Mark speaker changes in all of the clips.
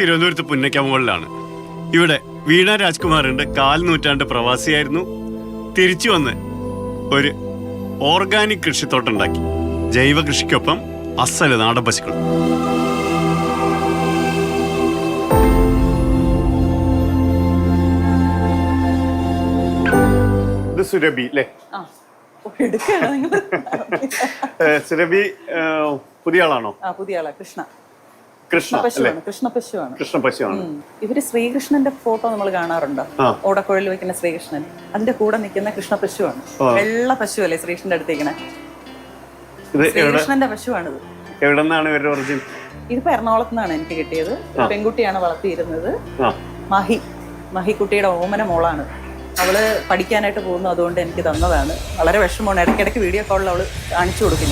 Speaker 1: തിരുവനന്തപുരത്ത് പുന്നക്കമുകളിലാണ് ഇവിടെ വീണ രാജ്കുമാറിന്റെ കാൽ നൂറ്റാണ്ട് പ്രവാസിയായിരുന്നു. തിരിച്ചു വന്ന് ഒരു ഓർഗാനിക് കൃഷിത്തോട്ടുണ്ടാക്കി ജൈവ കൃഷിക്കൊപ്പം അസൽ നാടൻ പശുക്കൾ. ഇത് സുരഭി അല്ലേ? സുരഭി പുതിയ ആളാണോ?
Speaker 2: പുതിയ ആളാ കൃഷ്ണ.
Speaker 1: കൃഷ്ണ
Speaker 2: പശുവാണ് കൃഷ്ണ പശുവാണ്.
Speaker 1: കൃഷ്ണ പശുവാണ്.
Speaker 2: ഇവർ ശ്രീകൃഷ്ണന്റെ ഫോട്ടോ നമ്മൾ കാണാറുണ്ട്?
Speaker 1: ഓടക്കുഴൽ
Speaker 2: ഓടക്കുഴലിൽ വെക്കുന്ന ശ്രീകൃഷ്ണൻ. അതിന്റെ കൂടെ നിൽക്കുന്ന കൃഷ്ണ പശുവാണ്. വെള്ള പശു അല്ലേ ശ്രീകൃഷ്ണന്റെ അടുത്തേക്കണേ ശ്രീകൃഷ്ണന്റെ പശുവാണിത്.
Speaker 1: എവിടെ നിന്നാണ് ഇവരുടെ ഒറിജിൻ
Speaker 2: ഇതിപ്പോ എറണാകുളത്ത് നിന്നാണ് എനിക്ക് കിട്ടിയത്. പെൺകുട്ടിയാണ് വളർത്തിയിരുന്നത്. മഹി മഹിക്കുട്ടിയുടെ ഓമന മോളാണ്. അവൾ പഠിക്കാനായിട്ട് പോകുന്നു അതുകൊണ്ട് എനിക്ക് തന്നതാണ്. വളരെ വിഷമമാണ്. ഇടയ്ക്കിടയ്ക്ക് വീഡിയോ കോളിൽ അവൾ കാണിച്ചു കൊടുക്കും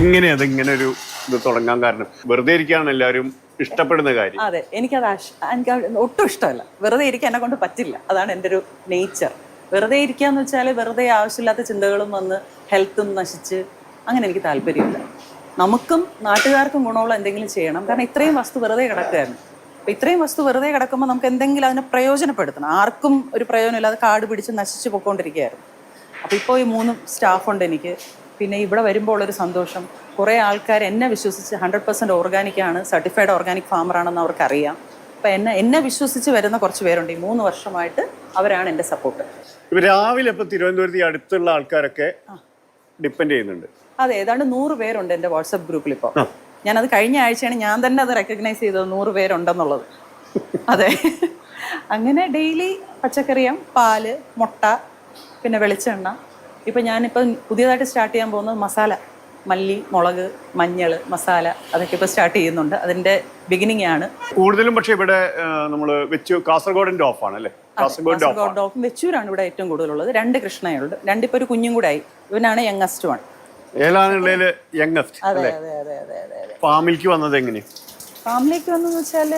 Speaker 1: എങ്ങനെ അത് ഇങ്ങനെ ഒരു ഇത് തുടങ്ങാൻ കാരണം? വെറുതെ ഇരിക്കുകയാണ് എല്ലാവരും ഇഷ്ടപ്പെടുന്ന കാര്യം.
Speaker 2: അതെ എനിക്കത് എനിക്ക് ഒട്ടും ഇഷ്ടമല്ല. വെറുതെ ഇരിക്കാൻ എന്നെ കൊണ്ട് പറ്റില്ല. അതാണ് എന്റെ ഒരു നേച്ചർ വെറുതെ ഇരിക്കുക ഇരിക്കാന്ന് വെച്ചാൽ വെറുതെ ആവശ്യമില്ലാത്ത ചിന്തകളും വന്ന് ഹെൽത്തും നശിച്ച് അങ്ങനെ എനിക്ക് താല്പര്യമില്ല. നമുക്കും നാട്ടുകാർക്കും ഗുണമുള്ള എന്തെങ്കിലും ചെയ്യണം. കാരണം ഇത്രയും വസ്തു വെറുതെ കിടക്കുകയാണ്. അപ്പം ഇത്രയും വസ്തു വെറുതെ കിടക്കുമ്പോൾ നമുക്ക് എന്തെങ്കിലും അതിനെ പ്രയോജനപ്പെടുത്തണം. ആർക്കും ഒരു പ്രയോജനമില്ലാതെ കാട് പിടിച്ച് നശിച്ച് പോയിക്കൊണ്ടിരിക്കുകയായിരുന്നു അപ്പോൾ ഇപ്പോൾ ഈ മൂന്ന് സ്റ്റാഫുണ്ട് എനിക്ക്. പിന്നെ ഇവിടെ വരുമ്പോൾ ഉള്ളൊരു സന്തോഷം. കുറേ ആൾക്കാർ എന്നെ വിശ്വസിച്ച് ഹൺഡ്രഡ് പെർസെന്റ് ഓർഗാനിക്കാണ് സർട്ടിഫൈഡ് ഓർഗാനിക് ഫാമറാണെന്ന് അവർക്കറിയാം. അപ്പം എന്നെ എന്നെ വിശ്വസിച്ച് വരുന്ന കുറച്ച് പേരുണ്ട്. ഈ മൂന്ന് വർഷമായിട്ട് അവരാണ് എന്റെ സപ്പോർട്ട്
Speaker 1: ഇപ്പൊ രാവിലെ ഇപ്പം തിരുവനന്തപുരത്ത് അടുത്തുള്ള ആൾക്കാരൊക്കെ ഡിപ്പെൻഡ് ചെയ്യുന്നുണ്ട്.
Speaker 2: അതെ ഏതാണ്ട് നൂറ് പേരുണ്ട് എന്റെ വാട്സപ്പ് ഗ്രൂപ്പിൽ ഇപ്പോൾ
Speaker 1: ഞാൻ
Speaker 2: ഞാനത് കഴിഞ്ഞ ആഴ്ചയാണ് ഞാൻ തന്നെ അത് റെക്കഗ്നൈസ് ചെയ്തത് നൂറ് പേരുണ്ടെന്നുള്ളത്. അതെ. അങ്ങനെ ഡെയിലി പച്ചക്കറിയും പാൽ മുട്ട പിന്നെ വെളിച്ചെണ്ണ ഇപ്പം ഞാനിപ്പം പുതിയതായിട്ട് സ്റ്റാർട്ട് ചെയ്യാൻ പോകുന്നത് മസാല. മല്ലി മുളക് മഞ്ഞൾ മസാല അതൊക്കെ ഇപ്പോൾ സ്റ്റാർട്ട് ചെയ്യുന്നുണ്ട്. അതിന്റെ ബിഗിനിങ് ആണ്.
Speaker 1: കൂടുതലും പക്ഷേ ഇവിടെ നമ്മൾ വെച്ചു കാസർഗോഡിന്റെ ആണ് അല്ലേ?
Speaker 2: കാസർഗോഡ് ഓഫ് വെച്ചൂരാണ് ഇവിടെ ഏറ്റവും കൂടുതലുള്ളത്. രണ്ട് കൃഷ്ണയുണ്ട്. രണ്ടിപ്പോൾ ഒരു കുഞ്ഞും കൂടെ ആയി. ഇവനാണ് യങ്ങസ്റ്റ് വൺ
Speaker 1: ഏലാനുള്ളതിൽ യങ്ങസ്റ്റ് അല്ലേ? ഫാമിലേക്ക് വന്നത് എങ്ങനെ
Speaker 2: ഫാമിലേക്ക് വന്നതെന്ന് വെച്ചാൽ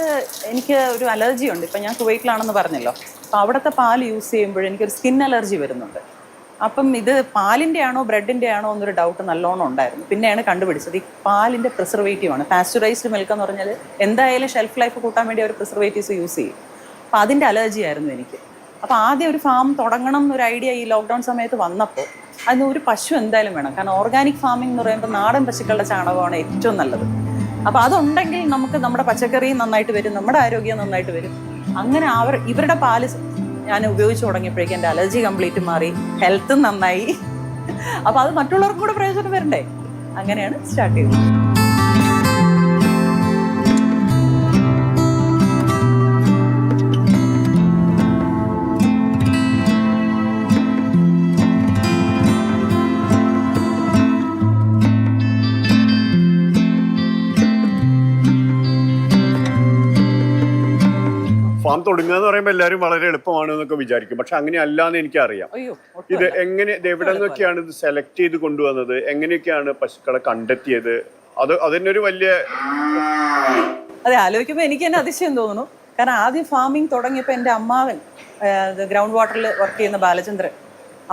Speaker 2: എനിക്ക് ഒരു അലർജി ഉണ്ട്. ഇപ്പം ഞാൻ കുവൈറ്റിലാണെന്ന് പറഞ്ഞല്ലോ. അപ്പം അവിടുത്തെ പാൽ യൂസ് ചെയ്യുമ്പോൾ എനിക്കൊരു സ്കിൻ അലർജി വരുന്നുണ്ട്. അപ്പം ഇത് പാലിന്റെ ആണോ ബ്രെഡിന്റെ ആണോ എന്നൊരു ഡൗട്ട് നല്ലോണം ഉണ്ടായിരുന്നു. പിന്നെയാണ് കണ്ടുപിടിച്ചത്. ഈ പാലിന്റെ പ്രിസർവേറ്റീവ് ആണ്. പാസ്ചറൈസ്ഡ് മിൽക്ക് എന്ന് പറഞ്ഞാൽ എന്തായാലും ഷെൽഫ് ലൈഫ് കൂട്ടാൻ വേണ്ടി അവർ പ്രിസർവേറ്റീവ്സ് യൂസ് ചെയ്യും. അപ്പം അതിന്റെ അലർജി ആയിരുന്നു എനിക്ക്. അപ്പോൾ ആദ്യം ഒരു ഫാം തുടങ്ങണം എന്നൊരു ഐഡിയ ഈ ലോക്ക്ഡൗൺ സമയത്ത് വന്നപ്പോൾ അതിന് ഒരു പശു എന്തായാലും വേണം. കാരണം ഓർഗാനിക് ഫാമിംഗ് എന്ന് പറയുമ്പോൾ നാടൻ പശുക്കളുടെ ചാണകമാണ് ഏറ്റവും നല്ലത്. അപ്പോൾ അതുണ്ടെങ്കിൽ നമുക്ക് നമ്മുടെ പച്ചക്കറിയും നന്നായിട്ട് വരും നമ്മുടെ ആരോഗ്യം നന്നായിട്ട് വരും. അങ്ങനെ അവർ ഇവരുടെ പാൽ ഞാൻ ഉപയോഗിച്ച് തുടങ്ങിയപ്പോഴേക്കും എന്റെ അലർജി കംപ്ലീറ്റ് മാറി ഹെൽത്തും നന്നായി. അപ്പോൾ അത് മറ്റുള്ളവർക്കും കൂടെ പ്രയോജനം വരണ്ടേ? അങ്ങനെയാണ് സ്റ്റാർട്ട് ചെയ്തത്.
Speaker 1: ഫാം തുടങ്ങുക എന്ന് പറയുമ്പോൾ എല്ലാവരും വളരെ എളുപ്പമാണ് എന്നൊക്കെ വിചാരിക്കും. പക്ഷെ അങ്ങനെ അല്ലാന്ന് എനിക്കറിയാം ഇത് എങ്ങനെ എവിടെ നിന്നൊക്കെയാണ് ഇത് സെലക്ട് ചെയ്ത് കൊണ്ടുവന്നത്? എങ്ങനെയൊക്കെയാണ് പശുക്കളെ കണ്ടെത്തിയത്? അത് അതിനൊരു ഒരു വലിയ
Speaker 2: അതെ ആലോചിക്കുമ്പോൾ എനിക്ക് തന്നെ അതിശയം തോന്നുന്നു. കാരണം ആദ്യം ഫാമിംഗ് തുടങ്ങിയപ്പോൾ എന്റെ അമ്മാവൻ ഗ്രൗണ്ട് വാട്ടറിൽ വർക്ക് ചെയ്യുന്ന ബാലചന്ദ്രൻ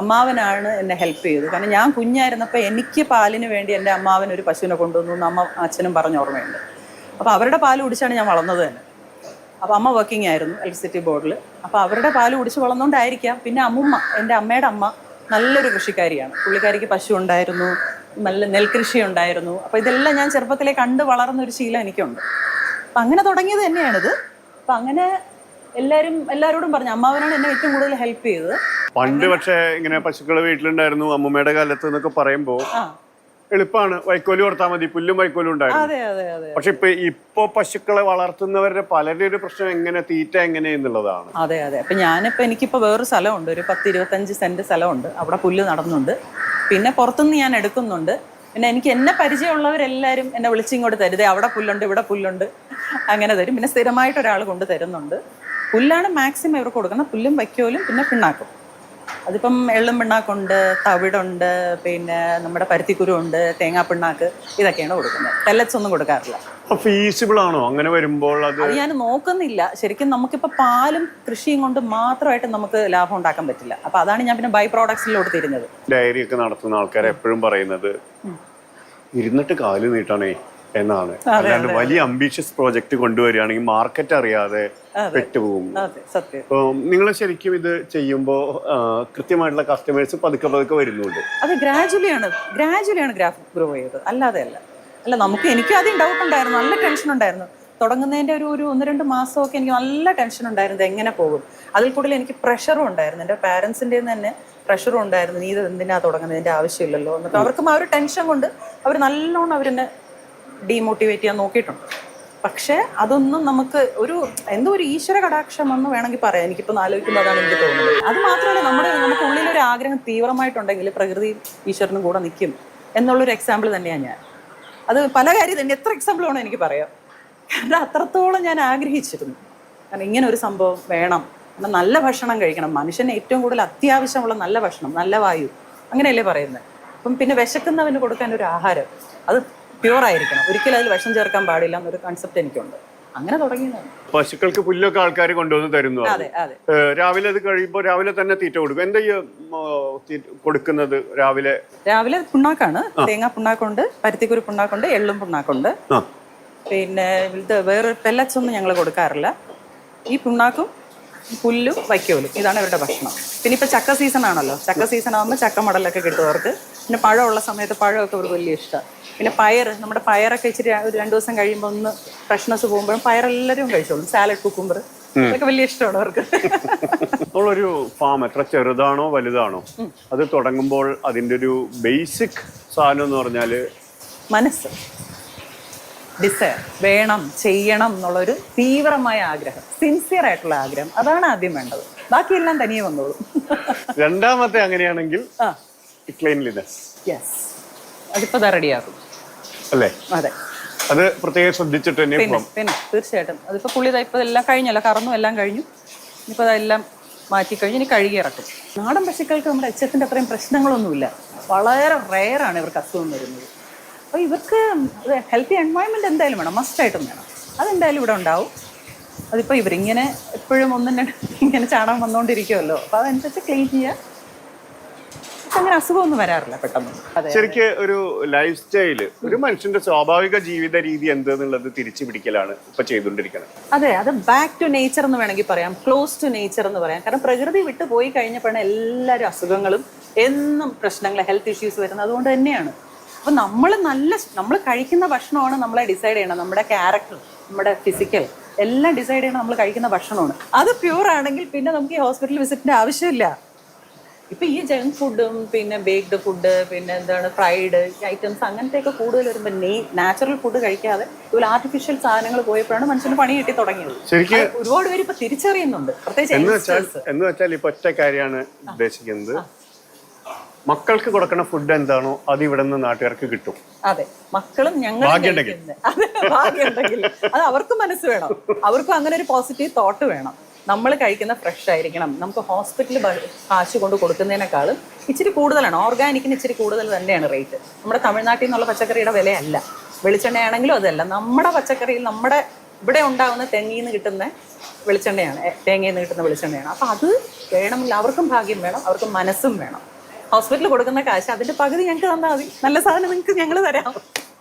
Speaker 2: അമ്മാവനാണ് എന്നെ ഹെൽപ്പ് ചെയ്തത്. കാരണം ഞാൻ കുഞ്ഞായിരുന്നപ്പോൾ എനിക്ക് പാലിന് വേണ്ടി എന്റെ അമ്മാവൻ ഒരു പശുവിനെ കൊണ്ടുവന്നു എന്ന് അമ്മ അച്ഛനും പറഞ്ഞ ഓർമ്മയുണ്ട്. അപ്പോൾ അവരുടെ പാൽ കുടിച്ചാണ് ഞാൻ വളർന്നത് തന്നെ. അപ്പോൾ അമ്മ വർക്കിംഗ് ആയിരുന്നു ഇലക്ട്രിസിറ്റി ബോർഡിൽ അപ്പോൾ അവരുടെ പാൽ കുടിച്ച് വളർന്നുകൊണ്ടായിരിക്കാം പിന്നെ അമ്മുമ്മ എന്റെ അമ്മയുടെ അമ്മ നല്ലൊരു കൃഷിക്കാരിയാണ്. പുള്ളിക്കാരിക്ക് പശു ഉണ്ടായിരുന്നു നല്ല നെൽകൃഷി ഉണ്ടായിരുന്നു. അപ്പോൾ ഇതെല്ലാം ഞാൻ ചെറുപ്പത്തിലേ കണ്ട് വളർന്ന ഒരു ശീലം എനിക്കുണ്ട്. അപ്പം അങ്ങനെ തുടങ്ങിയത് തന്നെയാണിത്. അപ്പം അങ്ങനെ എല്ലാവരും എല്ലാവരോടും പറഞ്ഞു അമ്മാവനാണ് എന്നെ ഏറ്റവും കൂടുതൽ ഹെൽപ്പ് ചെയ്തത്.
Speaker 1: പണ്ട് പക്ഷേ ഇങ്ങനെ പശുക്കൾ വീട്ടിലുണ്ടായിരുന്നു അമ്മൂമ്മയുടെ കാലത്ത് എന്നൊക്കെ പറയുമ്പോൾ എളുപ്പമാണ് വൈക്കോൽ കൊടുത്താൽ മതി. പുല്ലും വൈക്കോലും ഉണ്ടായിരുന്നു.
Speaker 2: അതെ അതെ അതെ
Speaker 1: പക്ഷെ ഇപ്പൊ ഇപ്പൊ പശുക്കളെ വളർത്തുന്നവരുടെ പലരുടെ ഒരു പ്രശ്നം എങ്ങനെ തീറ്റ എങ്ങനെ എന്നുള്ളതാണ്.
Speaker 2: അതെ അതെ. അപ്പൊ ഞാനിപ്പോ എനിക്കിപ്പോ വേറൊരു സ്ഥലമുണ്ട്. ഒരു പത്ത് ഇരുപത്തഞ്ച് സെന്റ് സ്ഥലമുണ്ട്. അവിടെ പുല്ല് നടന്നുണ്ട്. പിന്നെ പുറത്തുനിന്ന് ഞാൻ എടുക്കുന്നുണ്ട്. പിന്നെ എനിക്ക് എന്നെ പരിചയമുള്ളവരെല്ലാവരും എന്നെ വിളിച്ചിങ്ങോട്ട് തരുതേ അവിടെ പുല്ലുണ്ട് ഇവിടെ പുല്ലുണ്ട്. അങ്ങനെ തരും. പിന്നെ സ്ഥിരമായിട്ട് ഒരാൾ കൊണ്ട് തരുന്നുണ്ട്. പുല്ലാണ് മാക്സിമം ഇവർക്ക് കൊടുക്കുന്നത്. പുല്ലും വയ്ക്കോലും പിന്നെ പിണ്ണാക്കും. അതിപ്പം എള്ളും പിണ്ണാക്കുണ്ട് തവിടുണ്ട് പിന്നെ നമ്മുടെ പരുത്തിക്കുരു ഉണ്ട് തേങ്ങാ പിണ്ണാക്ക് ഇതൊക്കെയാണ് കൊടുക്കുന്നത്. പെല്ലറ്റ്സ് ഒന്നും കൊടുക്കാറില്ല.
Speaker 1: ഫീസിബിൾ ആണോ? അങ്ങനെ വരുമ്പോൾ അത്
Speaker 2: അത് ഞാൻ നോക്കുന്നില്ല. ശരിക്കും നമുക്കിപ്പോൾ പാലും കൃഷിയും കൊണ്ട് മാത്രമായിട്ട് നമുക്ക് ലാഭം ഉണ്ടാക്കാൻ പറ്റില്ല. അപ്പോൾ അതാണ് ഞാൻ പിന്നെ ബൈ പ്രോഡക്ട്സിലോട്ട് തിരിഞ്ഞത്.
Speaker 1: ഡയറി ഒക്കെ നടത്തുന്ന ആൾക്കാർ എപ്പോഴും പറയുന്നത് ഇരുന്നിട്ട് കാൽ നീട്ടണേ. എന്നാണ്. അല്ലാണ്ട് വലിയ അംബീഷ്യസ് പ്രോജക്റ്റ് കൊണ്ടുവരികയാണെങ്കിൽ മാർക്കറ്റ് അറിയാതെ പെട്ടുപോകും. അപ്പോൾ നിങ്ങൾ ശരിക്കും ഇത് ചെയ്യുമ്പോൾ കൃത്യമായിട്ടുള്ള കസ്റ്റമേഴ്സ് പതുക്കെ പതുക്കെ വരുന്നുണ്ട്.
Speaker 2: അത് ഗ്രാജുവലി ആണ്. ഗ്രാജുവലി ആണ് ഗ്രാഫ് ഗ്രോ ചെയ്തത്. അല്ലാതെ അല്ല. അല്ല നമുക്ക് എനിക്ക് ആദ്യം ഡൗട്ട് ഉണ്ടായിരുന്നു. നല്ല ടെൻഷൻ ഉണ്ടായിരുന്നു. തുടങ്ങുന്നതിന്റെ ഒരു ഒരു ഒന്ന് രണ്ട് മാസമൊക്കെ എനിക്ക് നല്ല ടെൻഷൻ ഉണ്ടായിരുന്നു. എങ്ങനെ പോകും? അതിൽ കൂടുതൽ എനിക്ക് പ്രഷറും ഉണ്ടായിരുന്നു. എന്റെ പാരൻസിന്റെ തന്നെ പ്രഷറും ഉണ്ടായിരുന്നു. നീ ഇത് എന്തിനാ തുടങ്ങുന്നതിന്റെ ആവശ്യമില്ലല്ലോ. എന്നിട്ട് അവർക്കും ആ ഒരു ടെൻഷൻ കൊണ്ട് അവർ നല്ലോണം അവരെന്നെ ഡീമോട്ടിവേറ്റ് ചെയ്യാൻ നോക്കിയിട്ടുണ്ട്. പക്ഷേ അതൊന്നും നമുക്ക് ഒരു എന്തോ ഒരു ഈശ്വര കടാക്ഷം എന്ന് വേണമെങ്കിൽ പറയാം. എനിക്കിപ്പോൾ ആലോചിക്കുമ്പോൾ അതാണ് എനിക്ക് തോന്നുന്നത്. അത് മാത്രമല്ല നമ്മുടെ നമുക്ക് ഉള്ളിലൊരു ആഗ്രഹം തീവ്രമായിട്ടുണ്ടെങ്കിൽ പ്രകൃതി ഈശ്വരനും കൂടെ നിൽക്കും എന്നുള്ളൊരു എക്സാമ്പിൾ തന്നെയാണ് ഞാൻ. അത് പല കാര്യം തന്നെ എത്ര എക്സാമ്പിൾ വേണം എനിക്ക് പറയാം. കാരണം അത്രത്തോളം ഞാൻ ആഗ്രഹിച്ചിരുന്നു. കാരണം ഇങ്ങനെ ഒരു സംഭവം വേണം. നല്ല ഭക്ഷണം കഴിക്കണം. മനുഷ്യന് ഏറ്റവും കൂടുതൽ അത്യാവശ്യമുള്ള നല്ല ഭക്ഷണം നല്ല വായു. അങ്ങനെയല്ലേ പറയുന്നത്. അപ്പം പിന്നെ വിശക്കുന്നവന് കൊടുക്കാൻ ഒരു ആഹാരം. അത് പ്യുവർ ആയിരിക്കണം. ഒരിക്കലും അതിൽ വിഷം ചേർക്കാൻ പാടില്ല എന്നൊരു കൺസെപ്റ്റ് എനിക്കുണ്ട്. അങ്ങനെ തുടങ്ങിയതാണ്.
Speaker 1: പശുക്കൾക്ക് പുല്ലൊക്കെ ആൾക്കാർ കൊണ്ടുവന്ന് തരുന്നു
Speaker 2: അതെ. അതെ
Speaker 1: രാവിലെ അത് കഴിയുമ്പോൾ രാവിലെ തന്നെ തീറ്റ കൊടുക്കും. എന്താ കൊടുക്കുന്നത് രാവിലെ?
Speaker 2: രാവിലെ പുണ്ണാക്കാണ്. തേങ്ങാ പുണ്ണാക്കുണ്ട് പരുത്തിക്കുരു പുണ്ണാക്കുണ്ട് എള്ളും പുണ്ണാക്കുണ്ട്. പിന്നെ ഇത് വേറെ പെല്ലറ്റ്സ് ഒന്നും ഞങ്ങൾ കൊടുക്കാറില്ല. ഈ പുണ്ണാക്കും പുല്ലും വൈക്കോലും ഇതാണ് ഇവരുടെ ഭക്ഷണം. പിന്നെ ഇപ്പൊ ചക്ക സീസൺ ആണല്ലോ. ചക്ക സീസൺ ആകുമ്പോൾ ചക്ക മടലൊക്കെ കിട്ടും അവർക്ക്. പിന്നെ പഴമുള്ള സമയത്ത് പഴമൊക്കെ അവർക്ക് വലിയ ഇഷ്ടമാണ് പിന്നെ പയർ നമ്മുടെ പയറൊക്കെ ഇച്ചിരി ഒരു രണ്ടു ദിവസം കഴിയുമ്പോൾ ഒന്ന് ഫ്രഷ്നെസ് പോകുമ്പോഴും പയറെല്ലാവരും കഴിച്ചോളും. സാലഡ് കുക്കുമ്പർ അതൊക്കെ വലിയ ഇഷ്ടമാണ് അവർക്ക്.
Speaker 1: നമ്മളൊരു ഫാം എത്ര ചെറുതാണോ വലുതാണോ അത് തുടങ്ങുമ്പോൾ അതിന്റെ ഒരു ബേസിക് സാധനം എന്ന് പറഞ്ഞാൽ
Speaker 2: മനസ്സ്. ഡിസയർ വേണം ചെയ്യണം എന്നുള്ളൊരു തീവ്രമായ ആഗ്രഹം. സിൻസിയർ ആയിട്ടുള്ള ആഗ്രഹം. അതാണ് ആദ്യം വേണ്ടത്. ബാക്കിയെല്ലാം തനിയെ വന്നോളൂ.
Speaker 1: രണ്ടാമത്തെ അങ്ങനെയാണെങ്കിൽ
Speaker 2: ആ.
Speaker 1: ക്ലീൻലിനെസ്
Speaker 2: യെസ് അതിപ്പോ റെഡിയാകും
Speaker 1: അല്ലേ?
Speaker 2: അതെ.
Speaker 1: അത് പ്രത്യേകം ശ്രദ്ധിച്ചിട്ട് തന്നെ
Speaker 2: പിന്നെ പിന്നെ തീർച്ചയായിട്ടും. അതിപ്പോ പുള്ളി ഇതാ ഇപ്പോൾ എല്ലാം കഴിഞ്ഞല്ലോ കറന്നും എല്ലാം കഴിഞ്ഞു. ഇനിയിപ്പോൾ അതെല്ലാം മാറ്റി കഴിഞ്ഞ് ഇനി കഴുകി ഇറക്കും. നാടൻ പശുക്കൾക്ക് നമ്മുടെ എച്ച് എഫിന്റെ അത്രയും പ്രശ്നങ്ങളൊന്നുമില്ല. വളരെ റെയറാണ് ഇവർക്ക് അസുഖം വരുന്നത്. അപ്പോൾ ഇവർക്ക് ഹെൽത്തി എൻവയോൺമെന്റ് എന്തായാലും വേണം മസ്റ്റായിട്ടും വേണം. അതെന്തായാലും ഇവിടെ ഉണ്ടാവും. അതിപ്പോൾ ഇവരിങ്ങനെ എപ്പോഴും ഒന്നും ഇങ്ങനെ ചാണകം വന്നുകൊണ്ടിരിക്കുമല്ലോ അപ്പോൾ അതനുസരിച്ച് ക്ലീൻ ചെയ്യുക അങ്ങനെ അസുഖമൊന്നും വരാറില്ല പെട്ടെന്ന്.
Speaker 1: ശരിക്കും ഒരു ലൈഫ് സ്റ്റൈൽ ഒരു മനുഷ്യന്റെ സ്വാഭാവിക ജീവിത രീതി എന്തെന്നുള്ളത് തിരിച്ചു പിടിക്കലാണ് ഇപ്പൊ ചെയ്തുകൊണ്ടിരിക്കുന്നത്.
Speaker 2: അതെ അത് ബാക്ക് ടു നേച്ചർ എന്ന് വേണമെങ്കിൽ പറയാം ക്ലോസ് ടു നേച്ചർ എന്ന് പറയാം. കാരണം പ്രകൃതി വിട്ടു പോയി കഴിഞ്ഞപ്പോഴാണ് എല്ലാവരും അസുഖങ്ങളും എന്നും പ്രശ്നങ്ങൾ ഹെൽത്ത് ഇഷ്യൂസ് വരുന്നത് അതുകൊണ്ട് തന്നെയാണ്. അപ്പൊ നമ്മൾ നല്ല നമ്മൾ കഴിക്കുന്ന ഭക്ഷണമാണ് നമ്മളെ ഡിസൈഡ് ചെയ്യണം നമ്മുടെ ക്യാരക്ടർ നമ്മുടെ ഫിസിക്കൽ എല്ലാം ഡിസൈഡ് ചെയ്യണം നമ്മൾ കഴിക്കുന്ന ഭക്ഷണമാണ്. അത് പ്യൂർ ആണെങ്കിൽ പിന്നെ നമുക്ക് ഈ ഹോസ്പിറ്റൽ വിസിറ്റിന്റെ ആവശ്യമില്ല. ഇപ്പൊ ഈ ജങ്ക് ഫുഡും പിന്നെ ബേക്ക്ഡ് ഫുഡ് പിന്നെ എന്താണ് ഫ്രൈഡ് ഐറ്റംസ് അങ്ങനത്തെയൊക്കെ കൂടുതൽ വരുമ്പോൾ നാച്ചുറൽ ഫുഡ് കഴിക്കാതെ ഇതുപോലെ ആർട്ടിഫിഷ്യൽ സാധനങ്ങൾ പോയപ്പോഴാണ് മനുഷ്യന് പണി കിട്ടി തുടങ്ങിയത്.
Speaker 1: ശരിക്ക്
Speaker 2: ഒരുപാട് പേര് ഇപ്പൊ തിരിച്ചറിയുന്നുണ്ട്. പ്രത്യേകിച്ച്
Speaker 1: എന്ന് വെച്ചാൽ. ഇപ്പൊ ഒറ്റ കാര്യമാണ് ഉദ്ദേശിക്കുന്നത്. മക്കൾക്ക് കൊടുക്കുന്ന ഫുഡ് എന്താണോ അത് ഇവിടെ നിന്ന് നാട്ടുകാർക്ക് കിട്ടും.
Speaker 2: അതെ. മക്കളും ഞങ്ങൾ അത് അവർക്കും മനസ്സ് വേണം. അവർക്കും അങ്ങനെ ഒരു പോസിറ്റീവ് തോട്ട് വേണം. നമ്മൾ കഴിക്കുന്ന ഫ്രഷ് ആയിരിക്കണം. നമുക്ക് ഹോസ്പിറ്റലിൽ കാശ് കൊണ്ട് കൊടുക്കുന്നതിനേക്കാളും ഇച്ചിരി കൂടുതലാണ്. ഓർഗാനിക്കിന് ഇച്ചിരി കൂടുതൽ തന്നെയാണ് റേറ്റ് നമ്മുടെ തമിഴ്നാട്ടിൽ നിന്നുള്ള പച്ചക്കറിയുടെ വിലയല്ല. വെളിച്ചെണ്ണയാണെങ്കിലും അതല്ല. നമ്മുടെ പച്ചക്കറിയിൽ നമ്മുടെ ഇവിടെ ഉണ്ടാകുന്ന തെങ്ങിൽ നിന്ന് കിട്ടുന്ന വെളിച്ചെണ്ണയാണ്. തേങ്ങയിൽ നിന്ന് കിട്ടുന്ന വെളിച്ചെണ്ണയാണ്. അപ്പം അത് വേണമെങ്കിൽ അവർക്കും ഭാഗ്യം വേണം. അവർക്കും മനസ്സും വേണം. ഹോസ്പിറ്റലിൽ കൊടുക്കുന്ന കാശ് അതിന്റെ പകുതി ഞങ്ങൾക്ക് തന്നാൽ മതി. നല്ല സാധനം നിങ്ങൾക്ക് ഞങ്ങൾ തരാം.